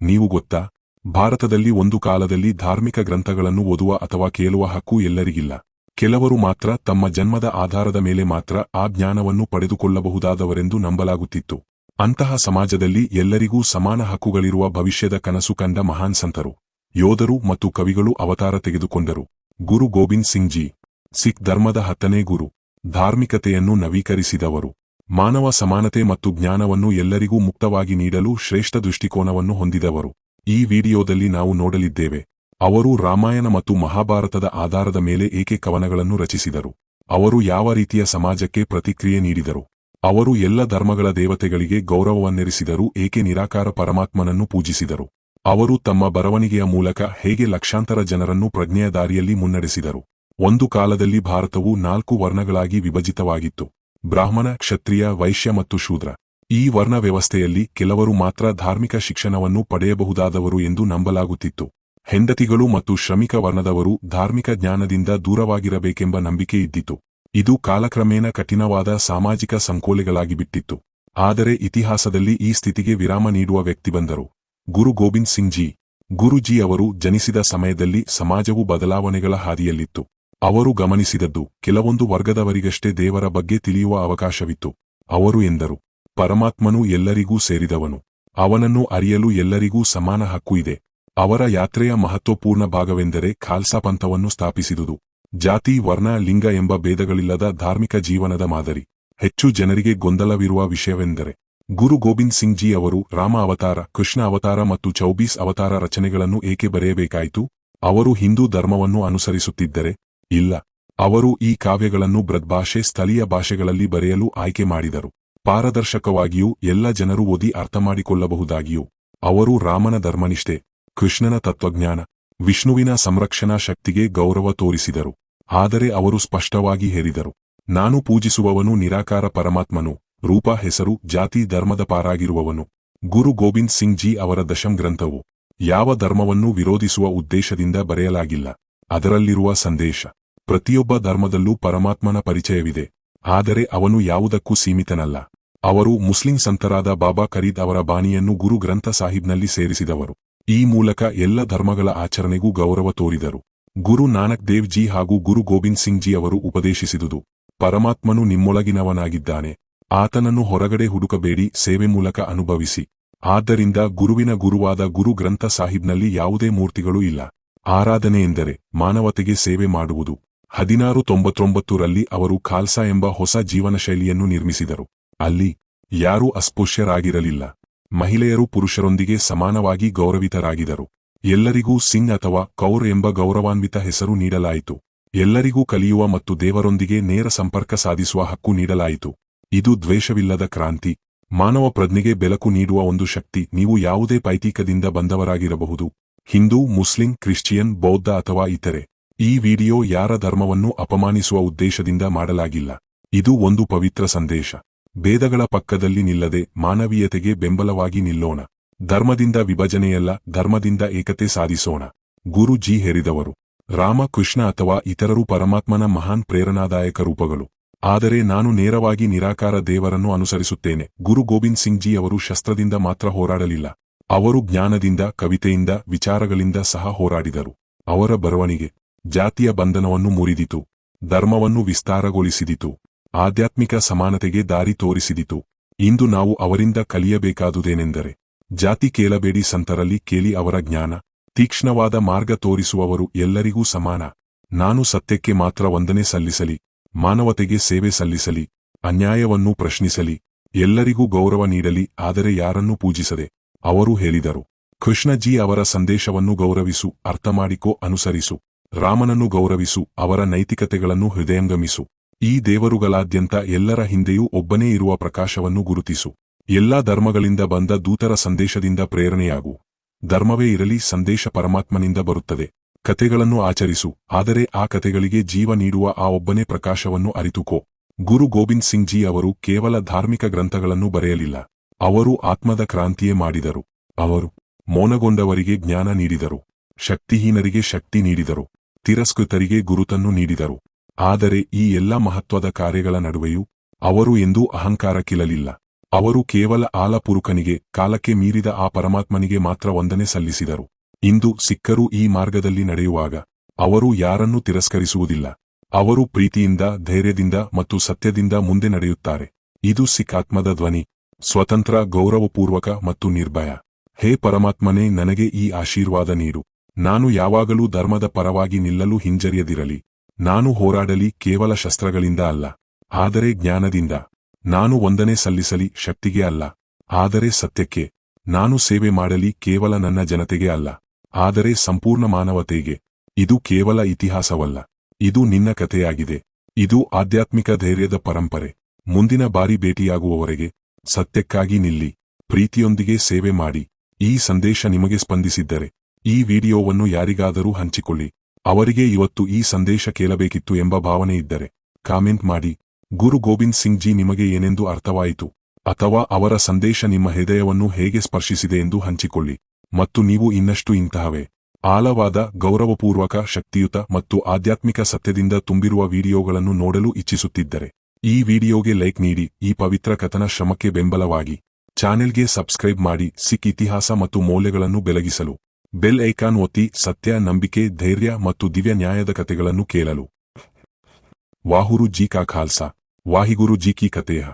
ನೀವು ಗೊತ್ತಾ? ಭಾರತದಲ್ಲಿ ಒಂದು ಕಾಲದಲ್ಲಿ ಧಾರ್ಮಿಕ ಗ್ರಂಥಗಳನ್ನು ಓದುವ ಅಥವಾ ಕೇಳುವ ಹಕ್ಕು ಎಲ್ಲರಿಗಿಲ್ಲ. ಕೆಲವರು ಮಾತ್ರ ತಮ್ಮ ಜನ್ಮದ ಆಧಾರದ ಮೇಲೆ ಮಾತ್ರ ಆ ಜ್ಞಾನವನ್ನು ಪಡೆದುಕೊಳ್ಳಬಹುದಾದವರೆಂದು ನಂಬಲಾಗುತ್ತಿತ್ತು. ಅಂತಹ ಸಮಾಜದಲ್ಲಿ ಎಲ್ಲರಿಗೂ ಸಮಾನ ಹಕ್ಕುಗಳಿರುವ ಭವಿಷ್ಯದ ಕನಸು ಕಂಡ ಮಹಾನ್ ಸಂತರು, ಯೋಧರು ಮತ್ತು ಕವಿಗಳು ಅವತಾರ ತೆಗೆದುಕೊಂಡರು. ಗುರು ಗೋವಿಂದ್ ಸಿಂಗ್ ಜಿ ಸಿಖ್ ಧರ್ಮದ ಹತ್ತನೇ ಗುರು, ಧಾರ್ಮಿಕತೆಯನ್ನು ನವೀಕರಿಸಿದವರು. ಮಾನವ ಸಮಾನತೆ ಮತ್ತು ಜ್ಞಾನವನ್ನು ಎಲ್ಲರಿಗೂ ಮುಕ್ತವಾಗಿ ನೀಡಲು ಶ್ರೇಷ್ಠ ದೃಷ್ಟಿಕೋನವನ್ನು ಹೊಂದಿದವರು. ಈ ವಿಡಿಯೋದಲ್ಲಿ ನಾವು ನೋಡಲಿದ್ದೇವೆ. ಅವರು ರಾಮಾಯಣ ಮತ್ತು ಮಹಾಭಾರತದ ಆಧಾರದ ಮೇಲೆ ಏಕೆ ಕವನಗಳನ್ನು ರಚಿಸಿದರು? ಅವರು ಯಾವ ರೀತಿಯ ಸಮಾಜಕ್ಕೆ ಪ್ರತಿಕ್ರಿಯೆ ನೀಡಿದರು? ಅವರು ಎಲ್ಲ ಧರ್ಮಗಳ ದೇವತೆಗಳಿಗೆ ಗೌರವವನ್ನೆರಿಸಿದರು, ಏಕೆ ನಿರಾಕಾರ ಪರಮಾತ್ಮನನ್ನು ಪೂಜಿಸಿದರು? ಅವರು ತಮ್ಮ ಬರವಣಿಗೆಯ ಮೂಲಕ ಹೇಗೆ ಲಕ್ಷಾಂತರ ಜನರನ್ನು ಪ್ರಜ್ಞೆಯ ದಾರಿಯಲ್ಲಿ ಮುನ್ನಡೆಸಿದರು? ಒಂದು ಕಾಲದಲ್ಲಿ ಭಾರತವು ನಾಲ್ಕು ವರ್ಣಗಳಾಗಿ ವಿಭಜಿತವಾಗಿತ್ತು. ಬ್ರಾಹ್ಮಣ, ಕ್ಷತ್ರಿಯ, ವೈಶ್ಯ ಮತ್ತು ಶೂದ್ರ. ಈ ವರ್ಣ ವ್ಯವಸ್ಥೆಯಲ್ಲಿ ಕೆಲವರು ಮಾತ್ರ ಧಾರ್ಮಿಕ ಶಿಕ್ಷಣವನ್ನು ಪಡೆಯಬಹುದಾದವರು ಎಂದು ನಂಬಲಾಗುತ್ತಿತ್ತು. ಹೆಂಡತಿಗಳು ಮತ್ತು ಶ್ರಮಿಕ ವರ್ಣದವರು ಧಾರ್ಮಿಕ ಜ್ಞಾನದಿಂದ ದೂರವಾಗಿರಬೇಕೆಂಬ ನಂಬಿಕೆ ಇದ್ದಿತು. ಇದು ಕಾಲಕ್ರಮೇಣ ಕಠಿಣವಾದ ಸಾಮಾಜಿಕ ಸಂಕೋಲೆಗಳಾಗಿಬಿಟ್ಟಿತ್ತು. ಆದರೆ ಇತಿಹಾಸದಲ್ಲಿ ಈ ಸ್ಥಿತಿಗೆ ವಿರಾಮ ನೀಡುವ ವ್ಯಕ್ತಿ ಬಂದರು. ಗುರು ಗೋವಿಂದ್ ಸಿಂಗ್ ಜಿ. ಗುರುಜಿ ಅವರು ಜನಿಸಿದ ಸಮಯದಲ್ಲಿ ಸಮಾಜವು ಬದಲಾವಣೆಗಳ ಹಾದಿಯಲ್ಲಿತ್ತು. ಅವರು ಗಮನಿಸಿದದ್ದು, ಕೆಲವೊಂದು ವರ್ಗದವರಿಗಷ್ಟೇ ದೇವರ ಬಗ್ಗೆ ತಿಳಿಯುವ ಅವಕಾಶವಿತ್ತು. ಅವರು ಎಂದರು, ಪರಮಾತ್ಮನು ಎಲ್ಲರಿಗೂ ಸೇರಿದವನು. ಅವನನ್ನು ಅರಿಯಲು ಎಲ್ಲರಿಗೂ ಸಮಾನ ಹಕ್ಕು ಇದೆ. ಅವರ ಯಾತ್ರೆಯ ಮಹತ್ವಪೂರ್ಣ ಭಾಗವೆಂದರೆ ಖಾಲ್ಸಾ ಪಂಥವನ್ನು ಸ್ಥಾಪಿಸಿದುದು. ಜಾತಿ, ವರ್ಣ, ಲಿಂಗ ಎಂಬ ಭೇದಗಳಿಲ್ಲದ ಧಾರ್ಮಿಕ ಜೀವನದ ಮಾದರಿ. ಹೆಚ್ಚು ಜನರಿಗೆ ಗೊಂದಲವಿರುವ ವಿಷಯವೆಂದರೆ, ಗುರು ಗೋವಿಂದ್ ಸಿಂಗ್ ಜಿ ಅವರು ರಾಮ ಅವತಾರ, ಕೃಷ್ಣ ಅವತಾರ ಮತ್ತು ಚೌಬೀಸ್ ಅವತಾರ ರಚನೆಗಳನ್ನು ಏಕೆ ಬರೆಯಬೇಕಾಯಿತು? ಅವರು ಹಿಂದೂ ಧರ್ಮವನ್ನು ಅನುಸರಿಸುತ್ತಿದ್ದರೆ ಇಲ್ಲ. ಅವರು ಈ ಕಾವ್ಯಗಳನ್ನು ಬೃದ್ಭಾಷೆ ಸ್ಥಳೀಯ ಭಾಷೆಗಳಲ್ಲಿ ಬರೆಯಲು ಆಯ್ಕೆ ಮಾಡಿದರು. ಪಾರದರ್ಶಕವಾಗಿಯೂ ಎಲ್ಲ ಜನರು ಓದಿ ಅರ್ಥಮಾಡಿಕೊಳ್ಳಬಹುದಾಗಿಯೂ. ಅವರು ರಾಮನ ಧರ್ಮನಿಷ್ಠೆ, ಕೃಷ್ಣನ ತತ್ವಜ್ಞಾನ, ವಿಷ್ಣುವಿನ ಸಂರಕ್ಷಣಾ ಶಕ್ತಿಗೆ ಗೌರವ ತೋರಿಸಿದರು. ಆದರೆ ಅವರು ಸ್ಪಷ್ಟವಾಗಿ ಹೇರಿದರು ನಾನು ಪೂಜಿಸುವವನು ನಿರಾಕಾರ ಪರಮಾತ್ಮನು, ರೂಪ ಹೆಸರು, ಜಾತಿ, ಧರ್ಮದ ಪಾರಾಗಿರುವವನು. ಗುರು ಗೋವಿಂದ್ ಸಿಂಗ್ ಜಿ ಅವರ ದಶಂ ಗ್ರಂಥವು. ಯಾವ ಧರ್ಮವನ್ನು ವಿರೋಧಿಸುವ ಉದ್ದೇಶದಿಂದ ಬರೆಯಲಾಗಿಲ್ಲ. ಅದರಲ್ಲಿರುವ ಸಂದೇಶ. ಪ್ರತಿಯೊಬ್ಬ ಧರ್ಮದಲ್ಲೂ ಪರಮಾತ್ಮನ ಪರಿಚಯವಿದೆ. ಆದರೆ ಅವನು ಯಾವುದಕ್ಕೂ ಸೀಮಿತನಲ್ಲ. ಅವರು ಮುಸ್ಲಿಂ ಸಂತರಾದ ಬಾಬಾ ಖರೀದ್ ಅವರ ಬಾಣಿಯನ್ನು ಗುರು ಗ್ರಂಥ ಸಾಹಿಬ್ನಲ್ಲಿ ಸೇರಿಸಿದವರು. ಈ ಮೂಲಕ ಎಲ್ಲ ಧರ್ಮಗಳ ಆಚರಣೆಗೂ ಗೌರವ ತೋರಿದರು. ಗುರು ನಾನಕ್ ದೇವ್ ಜಿ ಹಾಗೂ ಗುರು ಗೋವಿಂದ್ ಸಿಂಗ್ ಜಿ ಅವರು ಉಪದೇಶಿಸಿದುದು. ಪರಮಾತ್ಮನು ನಿಮ್ಮೊಳಗಿನವನಾಗಿದ್ದಾನೆ. ಆತನನ್ನು ಹೊರಗಡೆ ಹುಡುಕಬೇಡಿ, ಸೇವೆ ಮೂಲಕ ಅನುಭವಿಸಿ. ಆದ್ದರಿಂದ ಗುರುವಿನ ಗುರುವಾದ ಗುರು ಗ್ರಂಥ ಸಾಹಿಬ್ನಲ್ಲಿ ಯಾವುದೇ ಮೂರ್ತಿಗಳು ಇಲ್ಲ. ಆರಾಧನೆ ಎಂದರೆ ಮಾನವತೆಗೆ ಸೇವೆ ಮಾಡುವುದು. ಹದಿನಾರು ತೊಂಬತ್ತೊಂಬತ್ತರಲ್ಲಿ ಅವರು ಖಾಲ್ಸಾ ಎಂಬ ಹೊಸ ಜೀವನ ಶೈಲಿಯನ್ನು ನಿರ್ಮಿಸಿದರು. ಅಲ್ಲಿ ಯಾರೂ ಅಸ್ಪೃಶ್ಯರಾಗಿರಲಿಲ್ಲ. ಮಹಿಳೆಯರು ಪುರುಷರೊಂದಿಗೆ ಸಮಾನವಾಗಿ ಗೌರವಿತರಾಗಿದರು. ಎಲ್ಲರಿಗೂ ಸಿಂಗ್ ಅಥವಾ ಕೌರ್ ಎಂಬ ಗೌರವಾನ್ವಿತ ಹೆಸರು ನೀಡಲಾಯಿತು. ಎಲ್ಲರಿಗೂ ಕಲಿಯುವ ಮತ್ತು ದೇವರೊಂದಿಗೆ ನೇರ ಸಂಪರ್ಕ ಸಾಧಿಸುವ ಹಕ್ಕು ನೀಡಲಾಯಿತು. ಇದು ದ್ವೇಷವಿಲ್ಲದ ಕ್ರಾಂತಿ. ಮಾನವ ಪ್ರಜ್ಞೆಗೆ ಬೆಳಕು ನೀಡುವ ಒಂದು ಶಕ್ತಿ. ನೀವು ಯಾವುದೇ ಪೈತೀಕದಿಂದ ಬಂದವರಾಗಿರಬಹುದು. ಹಿಂದೂ, ಮುಸ್ಲಿಂ, ಕ್ರಿಶ್ಚಿಯನ್, ಬೌದ್ಧ ಅಥವಾ ಇತರೆ. ಈ ವಿಡಿಯೋ ಯಾರ ಧರ್ಮವನ್ನು ಅಪಮಾನಿಸುವ ಉದ್ದೇಶದಿಂದ ಮಾಡಲಾಗಿಲ್ಲ. ಇದು ಒಂದು ಪವಿತ್ರ ಸಂದೇಶ. ಭೇದಗಳ ಪಕ್ಕದಲ್ಲಿ ನಿಲ್ಲದೆ ಮಾನವೀಯತೆಗೆ ಬೆಂಬಲವಾಗಿ ನಿಲ್ಲೋಣ. ಧರ್ಮದಿಂದ ವಿಭಜನೆಯಲ್ಲ, ಧರ್ಮದಿಂದ ಏಕತೆ ಸಾಧಿಸೋಣ. ಗುರುಜಿ ಹೇರಿದವರು ರಾಮ, ಕೃಷ್ಣ ಅಥವಾ ಇತರರು ಪರಮಾತ್ಮನ ಮಹಾನ್ ಪ್ರೇರಣಾದಾಯಕ ರೂಪಗಳು. ಆದರೆ ನಾನು ನೇರವಾಗಿ ನಿರಾಕಾರ ದೇವರನ್ನು ಅನುಸರಿಸುತ್ತೇನೆ. ಗುರು ಗೋವಿಂದ್ ಸಿಂಗ್ ಜಿ ಅವರು ಶಸ್ತ್ರದಿಂದ ಮಾತ್ರ ಹೋರಾಡಲಿಲ್ಲ. ಅವರು ಜ್ಞಾನದಿಂದ, ಕವಿತೆಯಿಂದ, ವಿಚಾರಗಳಿಂದ ಸಹ ಹೋರಾಡಿದರು. ಅವರ ಬರವಣಿಗೆ. ಜಾತಿಯ ಬಂಧನವನ್ನು ಮುರಿದಿತು. ಧರ್ಮವನ್ನು ವಿಸ್ತಾರಗೊಳಿಸಿದಿತು. ಆಧ್ಯಾತ್ಮಿಕ ಸಮಾನತೆಗೆ ದಾರಿ ತೋರಿಸಿದಿತು. ಇಂದು ನಾವು ಅವರಿಂದ ಕಲಿಯಬೇಕಾದುದೇನೆಂದರೆ, ಜಾತಿ ಕೇಳಬೇಡಿ ಸಂತರಲ್ಲಿ ಕೇಳಿ ಅವರ ಜ್ಞಾನ, ತೀಕ್ಷ್ಣವಾದ ಮಾರ್ಗ ತೋರಿಸುವವರು ಎಲ್ಲರಿಗೂ ಸಮಾನ. ನಾನು ಸತ್ಯಕ್ಕೆ ಮಾತ್ರ ವಂದನೆ ಸಲ್ಲಿಸಲಿ, ಮಾನವತೆಗೆ ಸೇವೆ ಸಲ್ಲಿಸಲಿ, ಅನ್ಯಾಯವನ್ನು ಪ್ರಶ್ನಿಸಲಿ, ಎಲ್ಲರಿಗೂ ಗೌರವ ನೀಡಲಿ, ಆದರೆ ಯಾರನ್ನೂ ಪೂಜಿಸದೆ? ಅವರು ಹೇಳಿದರು, ಕೃಷ್ಣಜಿ ಅವರ ಸಂದೇಶವನ್ನು ಗೌರವಿಸು, ಅರ್ಥಮಾಡಿಕೋ, ಅನುಸರಿಸು. ರಾಮನನ್ನು ಗೌರವಿಸು, ಅವರ ನೈತಿಕತೆಗಳನ್ನು ಹೃದಯಂಗಮಿಸು. ಈ ದೇವರುಗಳಾದ್ಯಂತ ಎಲ್ಲರ ಹಿಂದೆಯೂ ಒಬ್ಬನೇ ಇರುವ ಪ್ರಕಾಶವನ್ನು ಗುರುತಿಸು. ಎಲ್ಲಾ ಧರ್ಮಗಳಿಂದ ಬಂದ ದೂತರ ಸಂದೇಶದಿಂದ ಪ್ರೇರಣೆಯಾಗು. ಧರ್ಮವೇ ಇರಲಿ, ಸಂದೇಶ ಪರಮಾತ್ಮನಿಂದ ಬರುತ್ತದೆ. ಕತೆಗಳನ್ನು ಆಚರಿಸು, ಆದರೆ ಆ ಕತೆಗಳಿಗೆ ಜೀವ ನೀಡುವ ಆ ಒಬ್ಬನೇ ಪ್ರಕಾಶವನ್ನು ಅರಿತುಕೋ. ಗುರು ಗೋವಿಂದ್ ಸಿಂಗ್ ಜಿ ಅವರು ಕೇವಲ ಧಾರ್ಮಿಕ ಗ್ರಂಥಗಳನ್ನು ಬರೆಯಲಿಲ್ಲ. ಅವರು ಆತ್ಮದ ಕ್ರಾಂತಿಯೇ ಮಾಡಿದರು. ಅವರು ಮೌನಗೊಂಡವರಿಗೆ ಜ್ಞಾನ ನೀಡಿದರು. ಶಕ್ತಿಹೀನರಿಗೆ ಶಕ್ತಿ ನೀಡಿದರು. ತಿರಸ್ಕೃತರಿಗೆ ಗುರುತನ್ನು ನೀಡಿದರು. ಆದರೆ ಈ ಎಲ್ಲ ಮಹತ್ವದ ಕಾರ್ಯಗಳ ನಡುವೆಯೂ ಅವರು ಎಂದೂ ಕಿಲಲಿಲ್ಲ ಅವರು ಕೇವಲ ಆಲಪುರುಕನಿಗೆ, ಕಾಲಕ್ಕೆ ಮೀರಿದ ಆ ಪರಮಾತ್ಮನಿಗೆ ಮಾತ್ರ ವಂದನೆ ಸಲ್ಲಿಸಿದರು. ಇಂದು ಸಿಕ್ಕರು ಈ ಮಾರ್ಗದಲ್ಲಿ ನಡೆಯುವಾಗ ಅವರು ಯಾರನ್ನೂ ತಿರಸ್ಕರಿಸುವುದಿಲ್ಲ. ಅವರು ಪ್ರೀತಿಯಿಂದ, ಧೈರ್ಯದಿಂದ ಮತ್ತು ಸತ್ಯದಿಂದ ಮುಂದೆ ನಡೆಯುತ್ತಾರೆ. ಇದು ಸಿಖ್ ಧ್ವನಿ, ಸ್ವತಂತ್ರ, ಗೌರವಪೂರ್ವಕ ಮತ್ತು ನಿರ್ಭಯ. ಹೇ ಪರಮಾತ್ಮನೇ, ನನಗೆ ಈ ಆಶೀರ್ವಾದ ನೀಡು. ನಾನು ಯಾವಾಗಲೂ ಧರ್ಮದ ಪರವಾಗಿ ನಿಲ್ಲಲು ಹಿಂಜರಿಯದಿರಲಿ. ನಾನು ಹೋರಾಡಲಿ ಕೇವಲ ಶಸ್ತ್ರಗಳಿಂದ ಅಲ್ಲ. ಆದರೆ ಜ್ಞಾನದಿಂದ. ನಾನು ವಂದನೆ ಸಲ್ಲಿಸಲಿ ಶಕ್ತಿಗೆ ಅಲ್ಲ. ಆದರೆ ಸತ್ಯಕ್ಕೆ. ನಾನು ಸೇವೆ ಮಾಡಲಿ ಕೇವಲ ನನ್ನ ಜನತೆಗೆ ಅಲ್ಲ. ಆದರೆ ಸಂಪೂರ್ಣ ಮಾನವತೆಗೆ. ಇದು ಕೇವಲ ಇತಿಹಾಸವಲ್ಲ. ಇದು ನಿನ್ನ ಕಥೆಯಾಗಿದೆ. ಇದು ಆಧ್ಯಾತ್ಮಿಕ ಧೈರ್ಯದ ಪರಂಪರೆ. ಮುಂದಿನ ಬಾರಿ ಭೇಟಿಯಾಗುವವರೆಗೆ ಸತ್ಯಕ್ಕಾಗಿ ನಿಲ್ಲಿ. ಪ್ರೀತಿಯೊಂದಿಗೆ ಸೇವೆ ಮಾಡಿ. ಈ ಸಂದೇಶ ನಿಮಗೆ ಸ್ಪಂದಿಸಿದ್ದರೆ ಈ ವಿಡಿಯೋವನ್ನು ಯಾರಿಗಾದರೂ ಹಂಚಿಕೊಳ್ಳಿ. ಅವರಿಗೆ ಇವತ್ತು ಈ ಸಂದೇಶ ಕೇಳಬೇಕಿತ್ತು ಎಂಬ ಭಾವನೆ ಇದ್ದರೆ ಕಾಮೆಂಟ್ ಮಾಡಿ. ಗುರು ಗೋವಿಂದ್ ಸಿಂಗ್ ಜಿ ನಿಮಗೆ ಏನೆಂದು ಅರ್ಥವಾಯಿತು? ಅಥವಾ ಅವರ ಸಂದೇಶ ನಿಮ್ಮ ಹೃದಯವನ್ನು ಹೇಗೆ ಸ್ಪರ್ಶಿಸಿದೆ ಎಂದು ಹಂಚಿಕೊಳ್ಳಿ. ಮತ್ತು ನೀವು ಇನ್ನಷ್ಟು ಇಂತಹವೇ. ಆಳವಾದ, ಗೌರವಪೂರ್ವಕ, ಶಕ್ತಿಯುತ ಮತ್ತು ಆಧ್ಯಾತ್ಮಿಕ ಸತ್ಯದಿಂದ ತುಂಬಿರುವ ವಿಡಿಯೋಗಳನ್ನು ನೋಡಲು ಇಚ್ಛಿಸುತ್ತಿದ್ದರೆ ಈ ವಿಡಿಯೋಗೆ ಲೈಕ್ ನೀಡಿ. ಈ ಪವಿತ್ರ ಕಥನ ಶ್ರಮಕ್ಕೆ ಬೆಂಬಲವಾಗಿ ಚಾನೆಲ್ಗೆ ಸಬ್ಸ್ಕ್ರೈಬ್ ಮಾಡಿ. ಸಿಖ್ ಇತಿಹಾಸ ಮತ್ತು ಮೌಲ್ಯಗಳನ್ನು ಬೆಳಗಿಸಲು. ಬೆಲ್ ಐಕಾನ್ ಒತ್ತಿ ಸತ್ಯ, ನಂಬಿಕೆ, ಧೈರ್ಯ ಮತ್ತು ದಿವ್ಯ ನ್ಯಾಯದ ಕಥೆಗಳನ್ನು ಕೇಳಲು. ವಾಹುರು ಜಿ ಕಾ ಖಾಲ್ಸಾ. ವಾಹಿಗುರು ಜಿ ಕಿ ಕಥೆಯ